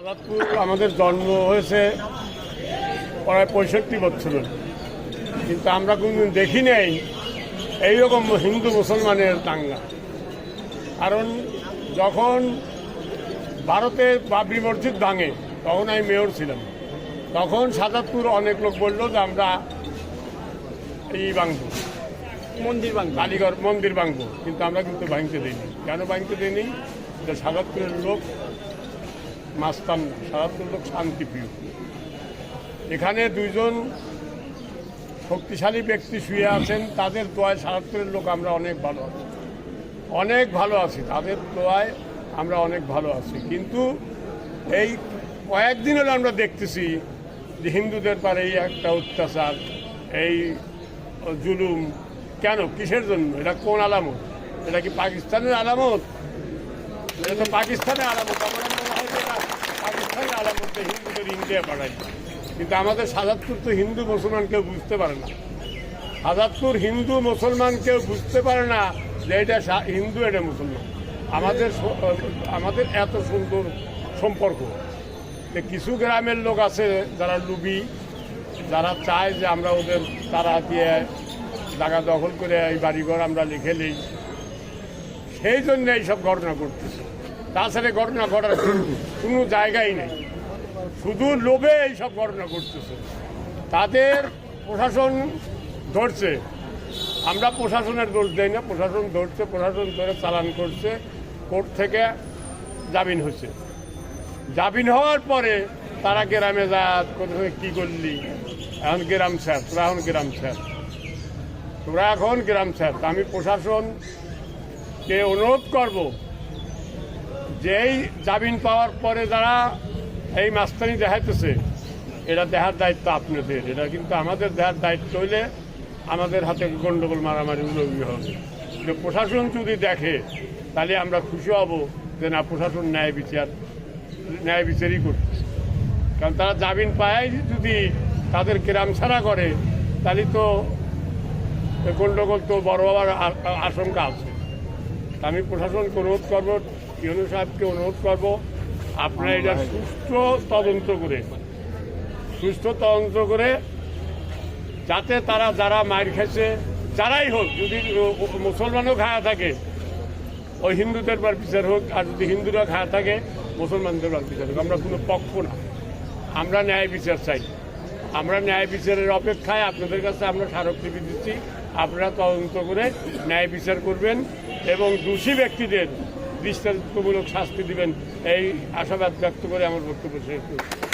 আজাদপুর আমাদের জন্ম হয়েছে প্রায় পঁয়ষট্টি বছরের। কিন্তু আমরা কোনদিন দেখি নেই এইরকম হিন্দু মুসলমানের দাঙ্গা। কারণ যখন ভারতে বাবরি মসজিদ ভাঙে তখন আমি মেয়র ছিলাম। তখন সাজাদপুর অনেক লোক বলল যে আমরা এই ভাঙবো। মন্দির বাংলা কালীঘর মন্দির ভাঙবো। কিন্তু আমরা কিন্তু ভাঙতে দিইনি। কেন ভাঙতে দিইনি? যে সাজাদপুরের লোক মাস্তান না লোক শান্তিপ্রিয়। এখানে দুইজন শক্তিশালী ব্যক্তি শুয়ে আছেন, তাদের দোয়ায় সাজাদপুরের লোক আমরা অনেক ভালো আছি। অনেক ভালো আছি, তাদের দোয়ায় আমরা অনেক ভালো আছি। কিন্তু এই কয়েকদিন হলে আমরা দেখতেছি যে হিন্দুদের পারে এই একটা অত্যাচার, এই জুলুম। কেন? কিসের জন্য? এটা কোন আলামত? এটা কি পাকিস্তানের আলামত? এটা তো পাকিস্তানের আলামত, আমার হিন্দুদের ইন্ডিয়া কিন্তু আমাদের সাজাদপুর তো হিন্দু মুসলমান কেউ বুঝতে পারে না। সাজাদপুর হিন্দু মুসলমান কেউ বুঝতে পারে না যে এটা হিন্দু এটা মুসলমান। আমাদের আমাদের এত সুন্দর সম্পর্ক। যে কিছু গ্রামের লোক আছে যারা লুবি, যারা চায় যে আমরা ওদের তারা দিয়ে জায়গা দখল করে এই বাড়িঘর আমরা লিখে নিই। সেই জন্য এইসব ঘটনা ঘটতেছে। তাছাড়া ঘটনা ঘটার কোনো জায়গাই নেই। শুধু লোভে এইসব ঘটনা ঘটতেছে। তাদের প্রশাসন ধরছে। আমরা প্রশাসনের দোষ দেই না। প্রশাসন ধরছে, প্রশাসন ধরে চালান করছে। কোর্ট থেকে জামিন হচ্ছে জামিন হওয়ার পরে তারা গ্রামে যা কোথায় কী করলি? এখন গ্রাম স্যার, তোরা এখন গ্রাম স্যার। তোরা এখন গ্রাম স্যার। আমি প্রশাসনকে অনুরোধ করব যেই জামিন পাওয়ার পরে যারা এই মাস্তানি দেখাইতেছে, এটা দেখার দায়িত্ব আপনাদের। এটা কিন্তু আমাদের দেহার দায়িত্ব হইলে আমাদের হাতে গন্ডগোল মারামারি উলঙ্গি হবে। কিন্তু প্রশাসন যদি দেখে, তাহলে আমরা খুশি হব যে না, প্রশাসন ন্যায় বিচার, ন্যায় বিচারই করতেছে কারণ তারা জামিন পায় যদি তাদের গ্রাম ছাড়া করে, তাহলে তো এ গন্ডগোল তো বড় হওয়ার আশঙ্কা আছে। আমি প্রশাসনকে অনুরোধ করব ইউনু সাহেবকে অনুরোধ করব আপনারা এটা সুস্থ তদন্ত করে সুস্থ তদন্ত করে যাতে তারা যারা মার খাইছে যারাই হোক যদি মুসলমানও খায়া থাকে ওই হিন্দুদের বার বিচার হোক আর যদি হিন্দুরা খায়া থাকে মুসলমানদের বার বিচার হোক আমরা কোনো পক্ষ না। আমরা ন্যায় বিচার চাই। আমরা ন্যায় বিচারের অপেক্ষায় আপনাদের কাছে আমরা স্মারকলিপি দিচ্ছি। আপনারা তদন্ত করে ন্যায় বিচার করবেন এবং দোষী ব্যক্তিদের দৃষ্টান্তমূলক শাস্তি দিবেন এই আশাবাদ ব্যক্ত করে আমার বক্তব্য শেষ করছি।